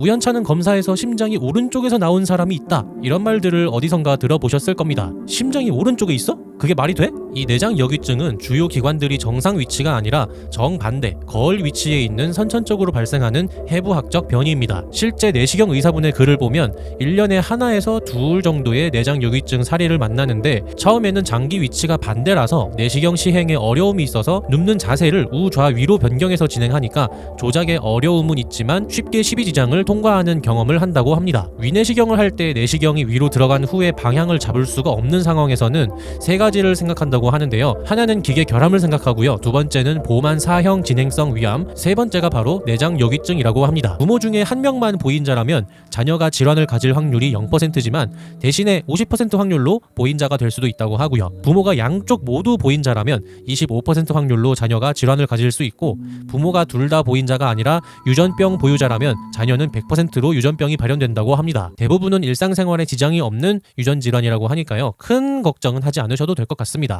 우연찮은 검사에서 심장이 오른쪽에서 나온 사람이 있다. 이런 말들을 어디선가 들어보셨을 겁니다. 심장이 오른쪽에 있어? 그게 말이 돼? 이 내장 역유증은 주요 기관들이 정상 위치가 아니라 정반대 거울 위치에 있는 선천 쪽으로 발생하는 해부학적 변이입니다. 실제 내시경 의사분의 글을 보면 1년에 하나에서 둘 정도의 내장 역유증 사례를 만나는데 처음에는 장기 위치가 반대라서 내시경 시행에 어려움이 있어서 눕는 자세를 우좌 위로 변경해서 진행하니까 조작에 어려움은 있지만 쉽게 12지장을 통과하는 경험을 한다고 합니다. 위내시경을 할 때 내시경이 위로 들어간 후에 방향을 잡을 수가 없는 상황에서는 세 가지 를 생각한다고 하는데요. 하나는 기계 결함을 생각하고요. 두 번째는 보만 사형 진행성 위암, 세 번째가 바로 내장 역유증이라고 합니다. 부모 중에 한 명만 보인자라면 자녀가 질환을 가질 확률이 0%지만 대신에 50% 확률로 보인자가 될 수도 있다고 하고요. 부모가 양쪽 모두 보인자라면 25% 확률로 자녀가 질환을 가질 수 있고 부모가 둘 다 보인자가 아니라 유전병 보유자라면 자녀는 100%로 유전병이 발현된다고 합니다. 대부분은 일상생활에 지장이 없는 유전 질환이라고 하니까요. 큰 걱정은 하지 않으셔도 될 것 같습니다.